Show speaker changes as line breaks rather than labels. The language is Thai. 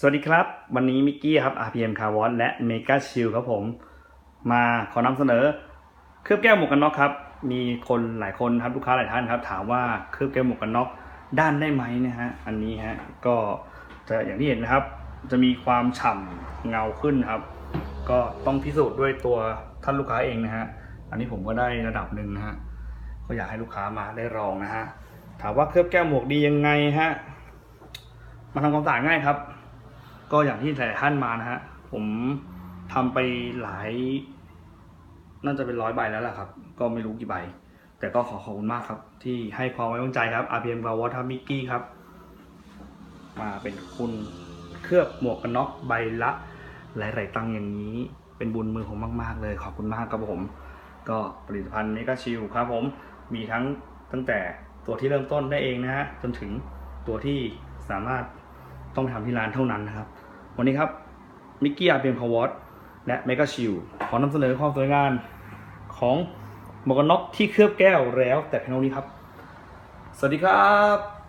สวัสดีครับ วันนี้มิกกี้ครับ RPM Car Wash และ Mega Chill ครับผม มาขอนำเสนอ เคลือบแก้วหมวกกันน็อกครับ มีคนหลายคนครับลูกค้าหลายท่านครับ ถามว่าเคลือบแก้วหมวกกันน็อกด้านได้ไหมนะฮะอันนี้ฮะก็จะอย่างที่เห็นนะครับ จะมีความฉ่ำเงาขึ้นครับ ก็ต้องพิสูจน์ด้วยตัวท่านลูกค้าเองนะฮะอันนี้ผมก็ได้ระดับหนึ่งนะฮะก็อยากให้ลูกค้ามาได้ลองนะฮะถามว่าเคลือบแก้วหมวกดียังไงฮะมาทำความสะอาดง่ายครับ ก็อย่างที่หลายท่านมานะฮะ ผมทำไปหลาย น่าจะเป็นร้อยใบแล้วล่ะครับ ก็ไม่รู้กี่ใบ แต่ก็ขอขอบคุณมากครับ ที่ให้ความไว้วางใจครับ RPM กาวอทมิกกี้ครับ มาเป็นคุณเคลือบหมวกกันน็อกใบละหลายๆตังอย่างนี้ เป็นบุญมือผมมาก ๆ เลย ขอบคุณมากครับผม ก็ผลิตภัณฑ์เมกาชิลครับผม มีทั้งตั้งแต่ตัวที่เริ่มต้นได้เองนะฮะ จนถึงตัวที่สามารถ ต้องไปทำที่ร้านเท่านั้นนะครับ วันนี้ครับมิกกี้อาร์เปียมคาวอตและเมกาชิลขอนำเสนอความสวยงามของหมวกกันน็อกที่เคลือบแก้วแล้วแต่เพียงเท่านี้ครับ สวัสดีครับ